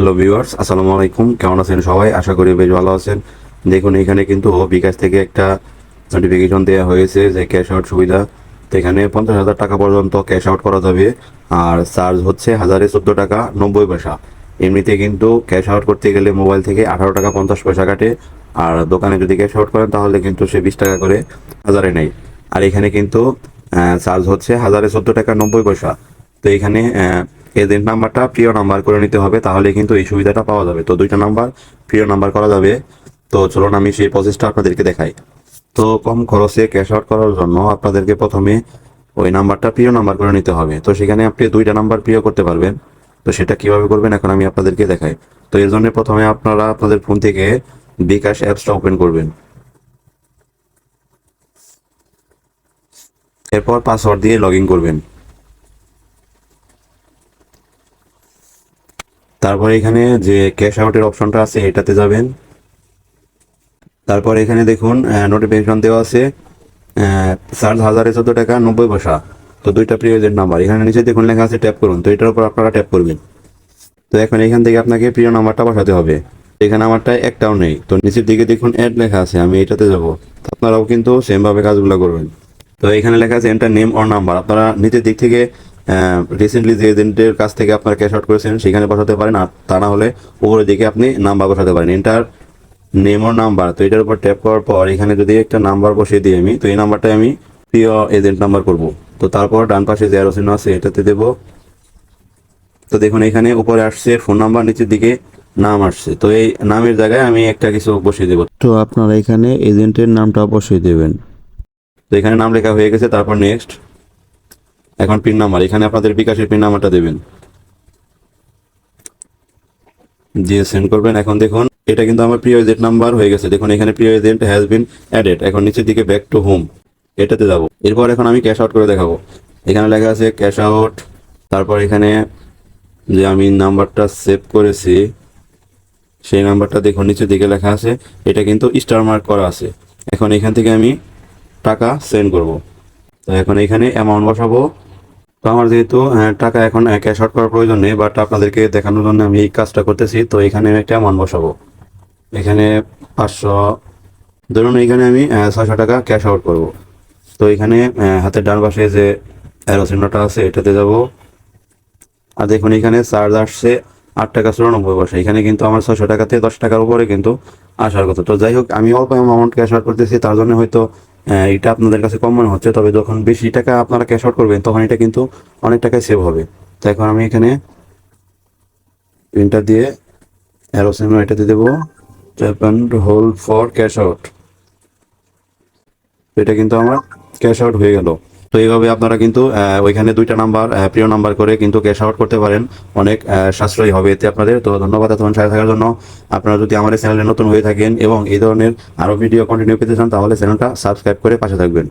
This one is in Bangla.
হ্যালো ভিউয়ার্স, আসসালামু আলাইকুম। কেমন আছেন সবাই? আশা করি বেশ ভালো আছেন। দেখুন, এখানে কিন্তু বিকাশ থেকে একটা নোটিফিকেশন দেওয়া হয়েছে যে ক্যাশ আউট সুবিধা। তো এখানে পঞ্চাশ হাজার টাকা পর্যন্ত ক্যাশ আউট করা যাবে। আর চার্জ হচ্ছে হাজারে চোদ্দ টাকা নব্বই পয়সা। এমনিতে কিন্তু ক্যাশ আউট করতে গেলে মোবাইল থেকে আঠারো টাকা পঞ্চাশ পয়সা কাটে। আর দোকানে যদি ক্যাশ আউট করেন, তাহলে কিন্তু সে বিশ টাকা করে হাজারে নেয়। আর এখানে কিন্তু চার্জ হচ্ছে হাজারে চোদ্দ টাকা নব্বই পয়সা। তো এখানে এজেন্ট নাম্বারটা প্রিয় নাম্বার করে নিতে হবে, তাহলে কিন্তু এই সুবিধাটা পাওয়া যাবে। তো দুইটা নাম্বার প্রিয় নাম্বার করা যাবে। তো চলুন আমি সেই প্রসেসটা আপনাদেরকে দেখাই। তো কম খরচে ক্যাশ আউট করার জন্য আপনাদেরকে প্রথমে ওই নাম্বারটা প্রিয় নাম্বার করে নিতে হবে। তো সেখানে আপনি দুইটা নাম্বার প্রিয় করতে পারবেন। তো সেটা কীভাবে করবেন এখন আমি আপনাদেরকে দেখাই। তো এর জন্য প্রথমে আপনারা আপনাদের ফোন থেকে বিকাশ অ্যাপসটা ওপেন করবেন। এরপর পাসওয়ার্ড দিয়ে লগ ইন করবেন। তারপর এখানে যে ক্যাশ আউটের অপশনটা আছে, এটাতে যাবেন। তারপর এখানে দেখুন নোটিফিকেশন দেওয়া আছে চার্জ হাজারে চোদ্দ টাকা, নব্বই পয়সা। তো দুইটা প্রিয় এজেন্ট নাম্বার এখানে নিচে দেখুন লেখা আছে ট্যাপ করুন। তো এটার উপর আপনারা ট্যাপ করবেন। তো এখন এখান থেকে আপনাকে প্রিয় নাম্বারটা বসাতে হবে। এখানে আমারটা একটাও নেই। তো নিচের দিকে দেখুন অ্যাড লেখা আছে, আমি এটাতে যাব। আপনারাও কিন্তু সেমভাবে কাজগুলো করবেন। তো এখানে লেখা আছে এন্টার নেম অর নাম্বার আপনারা নিচের দিক থেকে রিসেন্টলি যে এজেন্টের কাছ থেকে আপনারা ক্যাশ আউট করেছেন সেখানে বসাতে পারেন। আর তা না হলে উপরের দিকে আপনি নাম্বার বসাতে পারেন। এন্টার নেম অর নাম্বার তো এটার উপর ট্যাপ করার পর এখানে যদি একটা নাম্বার বসিয়ে দিই আমি, তো এই নাম্বারটাই আমি প্রিয় এজেন্ট নাম্বার করব। তো তারপর ডান পাশে যে আরও আছে, এটাতে দেবো। তো দেখুন, এখানে উপরে আসছে ফোন নাম্বার নিচের দিকে নাম আসছে। তো এই নামের জায়গায় আমি একটা কিছু বসিয়ে দেবো। তো আপনারা এখানে এজেন্টের নামটা অবশ্যই দেবেন। তো এখানে নাম লেখা হয়ে গেছে, তারপর নেক্সট এখন পিন নাম্বার, এখানে আপনাদের বিকাশের পিন নাম্বারটা দেবেন। দিয়ে সেন্ড করবেন। এখন দেখুন, এটা কিন্তু আমার প্রিয় এজেন্ট নাম্বার হয়ে গেছে। দেখুন, এখানে প্রিয় এজেন্ট হ্যাজ বিন অ্যাডেড এখন নিচের দিকে ব্যাক টু হোম এটাতে যাব। এরপর এখন আমি ক্যাশ আউট করে দেখাবো। এখানে লেখা আছে ক্যাশ আউট তারপর এখানে যে আমি নাম্বারটা সেভ করেছি, সেই নাম্বারটা দেখুন, নিচের দিকে লেখা আছে। এটা কিন্তু স্টার মার্ক করা আছে। এখন এখান থেকে আমি টাকা সেন্ড করব। তো এখন এখানে অ্যামাউন্ট বসাবো। তো আমার যেহেতু টাকা এখন ক্যাশ আউট করার প্রয়োজন নেই বাট আপনাদেরকে দেখানোর জন্য আমি এই কাজটা করতেছি। তো এখানে আমি একটা মান বসাবো। এখানে পাঁচশো, ধরুন এখানে আমি ছয়শো টাকা ক্যাশ আউট করব। তো এখানে হাতের ডান পাশে যে অ্যারো চিহ্নটা আছে, এটাতে যাব। আর দেখুন এখানে চার্জ আসছে আট টাকা চুরানব্বই পয়সা। এখানে কিন্তু আমার ছয়শো টাকা থেকে দশ টাকার উপরে কিন্তু আসার কথা। তো যাই হোক, আমি অল্প অ্যামাউন্ট ক্যাশ আউট করতেছি, তার জন্য হয়তো এটা আপনাদের কাছে কম মনে হচ্ছে, তবে যখন বেশি টাকা আপনারা ক্যাশ আউট করবেন, তখন এটা কিন্তু অনেক টাকায় সেভ হবে। তো এখন আমি এখানে প্রিন্টার দিয়ে অ্যারো এটা দিয়ে দেবো হোল্ড ফর ক্যাশ আউট এটা কিন্তু আমার ক্যাশ আউট হয়ে গেল। তো এইভাবে আপনারা কিন্তু ওইখানে দুইটা নাম্বার প্রিয় নাম্বার করে কিন্তু ক্যাশ আউট করতে পারেন। অনেক সাশ্রয়ী হবে এতে আপনাদের। তো ধন্যবাদ এতক্ষণ সাথে থাকার জন্য। আপনারা যদি আমাদের চ্যানেলে নতুন হয়ে থাকেন এবং এই ধরনের আরও ভিডিও কন্টিনিউ পেতে চান, তাহলে চ্যানেলটা সাবস্ক্রাইব করে পাশে থাকবেন।